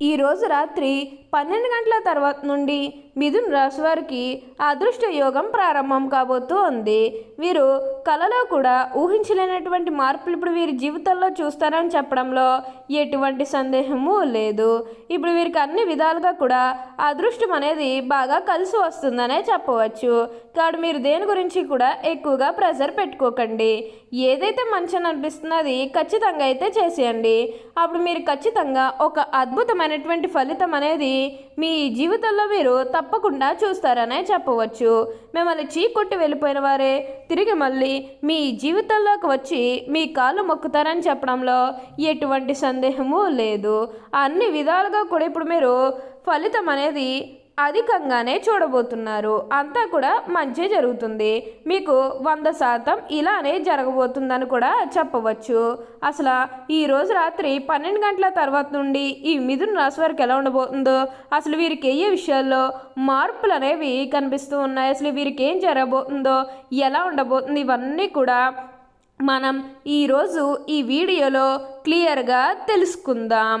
ఈరోజు రాత్రి పన్నెండు గంటల తర్వాత నుండి మిథున్ రాశి వారికి అదృష్ట యోగం ప్రారంభం కాబోతూ ఉంది. వీరు కలలో కూడా ఊహించలేనటువంటి మార్పులు ఇప్పుడు వీరి జీవితంలో చూస్తారని చెప్పడంలో ఎటువంటి సందేహము లేదు. ఇప్పుడు వీరికి అన్ని విధాలుగా కూడా అదృష్టం అనేది బాగా కలిసి వస్తుందనే చెప్పవచ్చు. కాబట్టి మీరు దేని గురించి కూడా ఎక్కువగా ప్రెజర్ పెట్టుకోకండి. ఏదైతే మంచి అనిపిస్తుందో అది ఖచ్చితంగా అయితే చేసేయండి. అప్పుడు మీరు ఖచ్చితంగా ఒక అద్భుతమైన అద్భుతమైనటువంటి ఫలితం అనేది మీ జీవితంలో మీరు తప్పకుండా చూస్తారనే చెప్పవచ్చు. మిమ్మల్ని చీకొట్టి వెళ్ళిపోయిన వారే తిరిగి మళ్ళీ మీ జీవితంలోకి వచ్చి మీ కాళ్ళు మొక్కుతారని చెప్పడంలో ఎటువంటి సందేహము లేదు. అన్ని విధాలుగా కూడా ఇప్పుడు మీరు ఫలితం అనేది అధికంగానే చూడబోతున్నారు. అంతా కూడా మంచి జరుగుతుంది. మీకు వంద శాతం ఇలానే జరగబోతుందని కూడా చెప్పవచ్చు. అసలు ఈ రోజు రాత్రి పన్నెండు గంటల తర్వాత నుండి ఈ మిథున రాశి వారికి ఎలా ఉండబోతుందో అసలు వీరికి ఏ విషయాల్లో మార్పులు అనేవి కనిపిస్తూ ఉన్నాయి అసలు వీరికి ఏం జరగబోతుందో ఎలా ఉండబోతుంది ఇవన్నీ కూడా మనం ఈరోజు ఈ వీడియోలో క్లియర్గా తెలుసుకుందాం.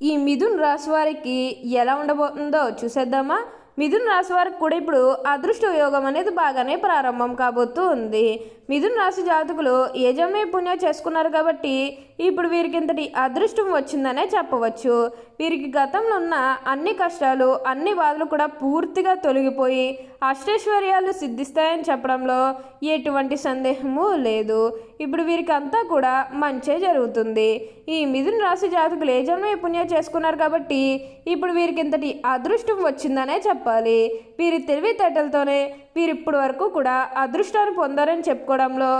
ఈ మిథున్ రాశి వారికి ఎలా ఉండబోతుందో చూసేద్దామా? మిథున్ రాశి వారికి కూడా ఇప్పుడు అదృష్ట యోగం అనేది బాగానే ప్రారంభం కాబోతూ ఉంది. మిథున్ రాశి జాతకులు యజమే పుణ్యం చేసుకున్నారు కాబట్టి ఇప్పుడు వీరికి ఇంతటి అదృష్టం వచ్చిందనే చెప్పవచ్చు. వీరికి గతంలో ఉన్న అన్ని కష్టాలు అన్ని బాధలు కూడా పూర్తిగా తొలగిపోయి అష్టైశ్వర్యాలు సిద్ధిస్తాయని చెప్పడంలో ఎటువంటి సందేహము లేదు. ఇప్పుడు వీరికి అంతా కూడా మంచే జరుగుతుంది. ఈ మిథున రాశి జాతకులు యజమే పుణ్యం చేసుకున్నారు కాబట్టి ఇప్పుడు వీరికి ఇంతటి అదృష్టం వచ్చిందనే చెప్పాలి. వీరి తెలివితేటలతోనే వీరు ఇప్పటి వరకు కూడా అదృష్టాన్ని పొందారని చెప్పుకోవడంలో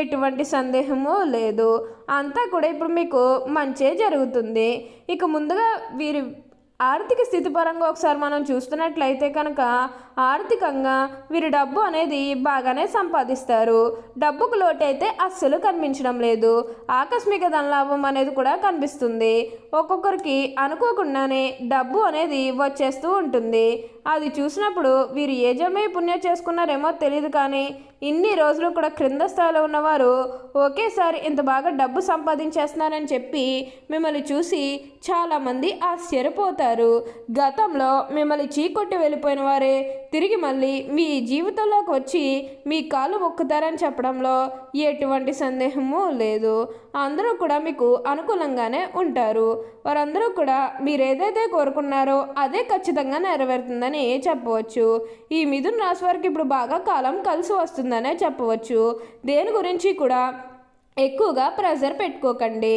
ఎటువంటి సందేహము లేదు. అంతా కూడా ఇప్పుడు మీకు మంచే జరుగుతుంది. ఇక ముందుగా వీరి ఆర్థిక స్థితి పరంగా ఒకసారి మనం చూస్తున్నట్లయితే కనుక ఆర్థికంగా వీరి డబ్బు అనేది బాగానే సంపాదిస్తారు. డబ్బుకు లోటైతే అస్సలు కనిపించడం లేదు. ఆకస్మిక ధనలాభం అనేది కూడా కనిపిస్తుంది. ఒక్కొక్కరికి అనుకోకుండానే డబ్బు అనేది వచ్చేస్తూ ఉంటుంది. అది చూసినప్పుడు వీరు ఏ జన్మే పుణ్యం చేసుకున్నారేమో తెలియదు కానీ ఇన్ని రోజులు కూడా క్రింద స్థాయిలో ఉన్నవారు ఒకేసారి ఇంత బాగా డబ్బు సంపాదించేస్తున్నారని చెప్పి మిమ్మల్ని చూసి చాలామంది ఆశ్చర్యపోతారు. గతంలో మిమ్మల్ని చీకొట్టి వెళ్ళిపోయిన వారే తిరిగి మళ్ళీ మీ జీవితంలోకి వచ్చి మీ కాళ్ళు మొక్కుతారని చెప్పడంలో ఎటువంటి సందేహము లేదు. అందరూ కూడా మీకు అనుకూలంగానే ఉంటారు. వారందరూ కూడా మీరు ఏదైతే కోరుకున్నారో అదే ఖచ్చితంగా నెరవేరుతుందని చెప్పవచ్చు. ఈ మిథున రాశి వారికి ఇప్పుడు బాగా కాలం కలిసి వస్తుందనే చెప్పవచ్చు. దేని గురించి కూడా ఎక్కువగా ప్రెజర్ పెట్టుకోకండి.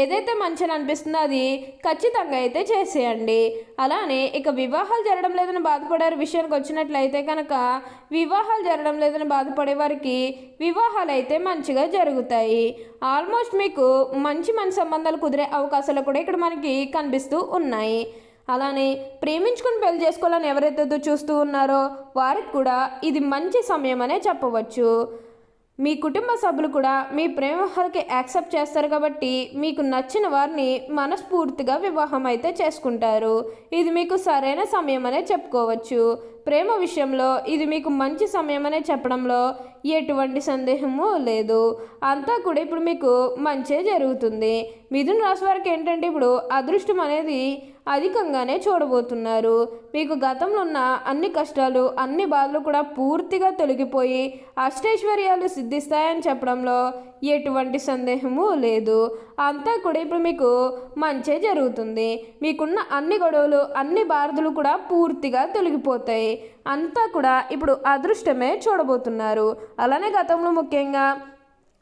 ఏదైతే మంచిని అనిపిస్తుందో అది ఖచ్చితంగా అయితే చేసేయండి. అలానే ఇక వివాహాలు జరగడం లేదని బాధపడే విషయానికి వచ్చినట్లయితే కనుక వివాహాలు జరగడం లేదని బాధపడే వారికి వివాహాలు అయితే మంచిగా జరుగుతాయి. ఆల్మోస్ట్ మీకు మంచి మంచి సంబంధాలు కుదిరే అవకాశాలు కూడా ఇక్కడ మనకి కనిపిస్తూ ఉన్నాయి. అలానే ప్రేమించుకుని పెళ్ళి చేసుకోవాలని ఎవరైతే చూస్తూ ఉన్నారో వారికి కూడా ఇది మంచి సమయం అనే చెప్పవచ్చు. మీ కుటుంబ సభ్యులు కూడా మీ ప్రేమహాలకి యాక్సెప్ట్ చేస్తారు కాబట్టి మీకు నచ్చిన వారిని మనస్ఫూర్తిగా వివాహం అయితే చేసుకుంటారు. ఇది మీకు సరైన సమయం అనే చెప్పుకోవచ్చు. ప్రేమ విషయంలో ఇది మీకు మంచి సమయం అనే చెప్పడంలో ఎటువంటి సందేహము లేదు. అంతా కూడా ఇప్పుడు మీకు మంచే జరుగుతుంది. మిథున రాశి వారికి ఏంటంటే ఇప్పుడు అదృష్టం అనేది అధికంగానే చూడబోతున్నారు. మీకు గతంలో ఉన్న అన్ని కష్టాలు అన్ని బాధలు కూడా పూర్తిగా తొలగిపోయి అష్టైశ్వర్యాలు సిద్ధిస్తాయని చెప్పడంలో ఎటువంటి సందేహము లేదు. అంతా కూడా ఇప్పుడు మీకు మంచే జరుగుతుంది. మీకున్న అన్ని గొడవలు అన్ని బాధలు కూడా పూర్తిగా తొలగిపోతాయి. అంతా కూడా ఇప్పుడు అదృష్టమే చూడబోతున్నారు. అలానే గతంలో ముఖ్యంగా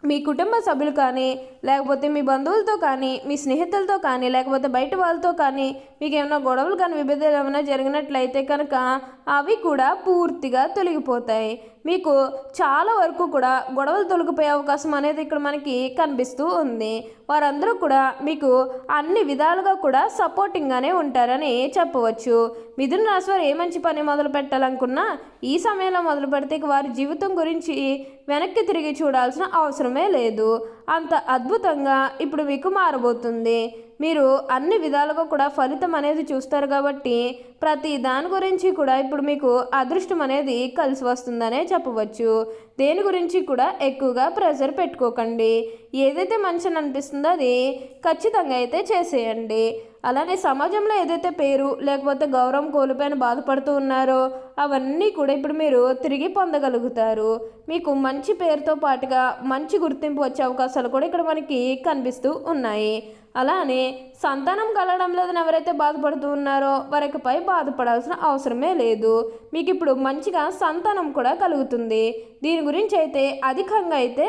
మీ కుటుంబ సభ్యులు కానీ లేకపోతే మీ బంధువులతో కానీ మీ స్నేహితులతో కానీ లేకపోతే బయట వాళ్ళతో కానీ మీకు ఏమైనా గొడవలు కానీ విభేదాలు ఏమైనా జరిగినట్లయితే కనుక అవి కూడా పూర్తిగా తొలగిపోతాయి. మీకు చాలా వరకు కూడా గొడవలు తొలగిపోయే అవకాశం అనేది ఇక్కడ మనకి కనిపిస్తూ ఉంది. వారందరూ కూడా మీకు అన్ని విధాలుగా కూడా సపోర్టింగ్గానే ఉంటారని చెప్పవచ్చు. మిథున రాశి వారు ఏ మంచి పని మొదలు పెట్టాలనుకున్నా ఈ సమయంలో మొదలు పెడితే వారి జీవితం గురించి వెనక్కి తిరిగి చూడాల్సిన అవసరమే లేదు. అంత అద్భుతంగా ఇప్పుడు మీకు మారబోతుంది. మీరు అన్ని విధాలుగా కూడా ఫలితం అనేది చూస్తారు కాబట్టి ప్రతి దాని గురించి కూడా ఇప్పుడు మీకు అదృష్టం అనేది కలిసి వస్తుందనే చెప్పవచ్చు. దేని గురించి కూడా ఎక్కువగా ప్రెషర్ పెట్టుకోకండి. ఏదైతే మంచిని అనిపిస్తుందో అది ఖచ్చితంగా అయితే చేసేయండి. అలానే సమాజంలో ఏదైతే పేరు లేకపోతే గౌరవం కోల్పోయిన బాధపడుతూ ఉన్నారో అవన్నీ కూడా ఇప్పుడు మీరు తిరిగి పొందగలుగుతారు. మీకు మంచి పేరుతో పాటుగా మంచి గుర్తింపు వచ్చే అవకాశాలు కూడా ఇక్కడ మనకి కనిపిస్తూ ఉన్నాయి. అలానే సంతానం కలగడం లేదని ఎవరైతే బాధపడుతూ ఉన్నారో వారికిపై బాధపడాల్సిన అవసరమే లేదు. మీకు ఇప్పుడు మంచిగా సంతానం కూడా కలుగుతుంది. దీని గురించి అయితే అధికంగా అయితే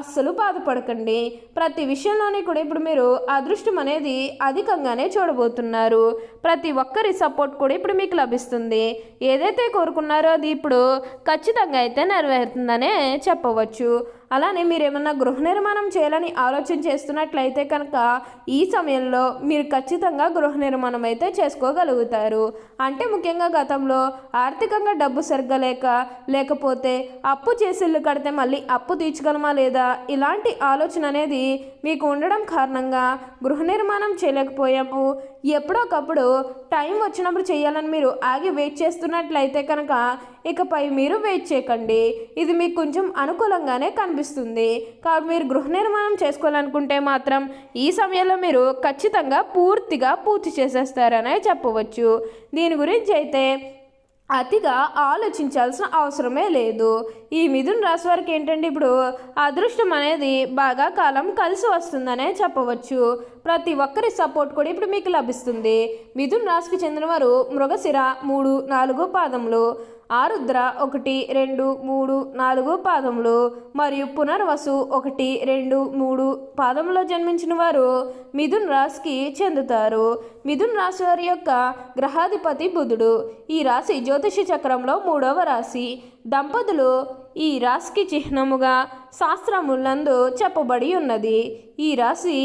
అస్సలు బాధపడకండి. ప్రతి విషయంలోనే కూడా ఇప్పుడు మీరు అదృష్టం అనేది అధికంగానే చూడబోతున్నారు. ప్రతి ఒక్కరి సపోర్ట్ కూడా ఇప్పుడు మీకు లభిస్తుంది. ఏదైతే కోరుకున్నారో అది ఇప్పుడు ఖచ్చితంగా అయితే నెరవేరుతుందనే చెప్పవచ్చు. అలానే మీరు ఏమన్నా గృహ నిర్మాణం చేయాలని ఆలోచన చేస్తున్నట్లయితే కనుక ఈ సమయంలో మీరు ఖచ్చితంగా గృహ నిర్మాణం అయితే చేసుకోగలుగుతారు. అంటే ముఖ్యంగా గతంలో ఆర్థికంగా డబ్బు సరిగ్గా లేక లేకపోతే అప్పు చేసి ఇల్లు కడితే మళ్ళీ అప్పు తీర్చగలమా లేదా ఇలాంటి ఆలోచన అనేది మీకు ఉండడం కారణంగా గృహ నిర్మాణం చేయలేకపోయాము. ఎప్పుడోకప్పుడు టైం వచ్చినప్పుడు చేయాలని మీరు ఆగి వెయిట్ చేస్తున్నట్లయితే కనుక ఇకపై మీరు వెయిట్ చేయకండి. ఇది మీకు కొంచెం అనుకూలంగానే కనిపిస్తుంది. కాబట్టి మీరు గృహ నిర్మాణం చేసుకోవాలనుకుంటే మాత్రం ఈ సమయంలో మీరు ఖచ్చితంగా పూర్తిగా పూర్తి చేసేస్తారనే చెప్పవచ్చు. దీని గురించి అయితే అతిగా ఆలోచించాల్సిన అవసరమే లేదు. ఈ మిథున్ రాశి వారికి ఏంటంటే ఇప్పుడు అదృష్టం అనేది బాగా కాలం కలిసి వస్తుందనే చెప్పవచ్చు. ప్రతి ఒక్కరి సపోర్ట్ కూడా ఇప్పుడు మీకు లభిస్తుంది. మిథున్ రాశికి చెందినవారు మృగశిర మూడు నాలుగు పాదములు ఆరుద్ర ఒకటి రెండు మూడు నాలుగు పాదములు మరియు పునర్వసు ఒకటి రెండు మూడు పాదంలో జన్మించిన వారు మిథున్ రాశికి చెందుతారు. మిథున్ రాశి వారి యొక్క గ్రహాధిపతి బుధుడు. ఈ రాశి జ్యోతిష చక్రంలో మూడవ రాశి. దంపతులు ఈ రాశికి చిహ్నముగా శాస్త్రములందు చెప్పబడి ఉన్నది. ఈ రాశి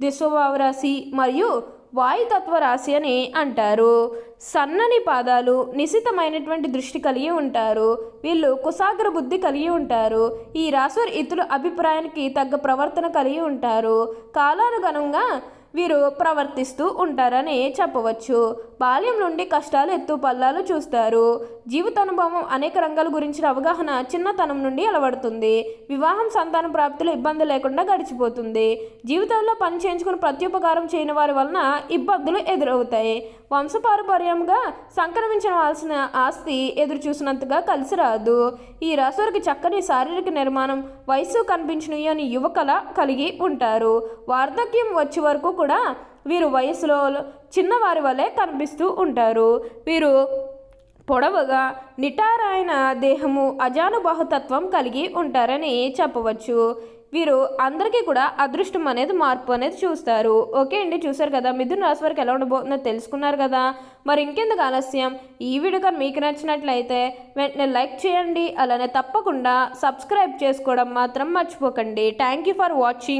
దిశోభావ రాశి మరియు వాయుతత్వ రాశి అని అంటారు. సన్నని పాదాలు నిశితమైనటువంటి దృష్టి కలిగి ఉంటారు. వీళ్ళు కుసాగ్ర బుద్ధి కలిగి ఉంటారు. ఈ రాశి ఇతరుల అభిప్రాయానికి తగ్గ ప్రవర్తన కలిగి ఉంటారు. కాలానుగుణంగా వీరు ప్రవర్తిస్తూ ఉంటారని చెప్పవచ్చు. బాల్యం నుండి కష్టాలు ఎత్తు పల్లాలు చూస్తారు. జీవితానుభవం అనేక రంగాల గురించిన అవగాహన చిన్నతనం నుండి అలవడుతుంది. వివాహం సంతాన ప్రాప్తిలో ఇబ్బంది లేకుండా గడిచిపోతుంది. జీవితంలో పని చేయించుకుని ప్రత్యుపకారం చేయని వారి వలన ఇబ్బందులు ఎదురవుతాయి. వంశపారపర్యంగా సంక్రమించవలసిన ఆస్తి ఎదురు చూసినంతగా కలిసి రాదు. ఈ రాశువారికి చక్కని శారీరక నిర్మాణం వయస్సు కనిపించిన యువకల కలిగి ఉంటారు. వార్ధక్యం వచ్చే వరకు కూడా వీరు వయసులో చిన్నవారి వలె కనిపిస్తూ ఉంటారు. వీరు పొడవుగా నిటారైన దేహము అజానుబాహుతత్వం కలిగి ఉంటారని చెప్పవచ్చు. వీరు అందరికీ కూడా అదృష్టం అనేది మార్పు అనేది చూస్తారు. ఓకే అండి చూసారు కదా? మిథున రాశి వారికి ఎలా ఉండబోతుందో తెలుసుకున్నారు కదా? మరి ఇంకెందుకు ఆలస్యం? ఈ వీడియో కానీ మీకు నచ్చినట్లయితే వెంటనే లైక్ చేయండి. అలానే తప్పకుండా సబ్స్క్రైబ్ చేసుకోవడం మాత్రం మర్చిపోకండి. Thank you for watching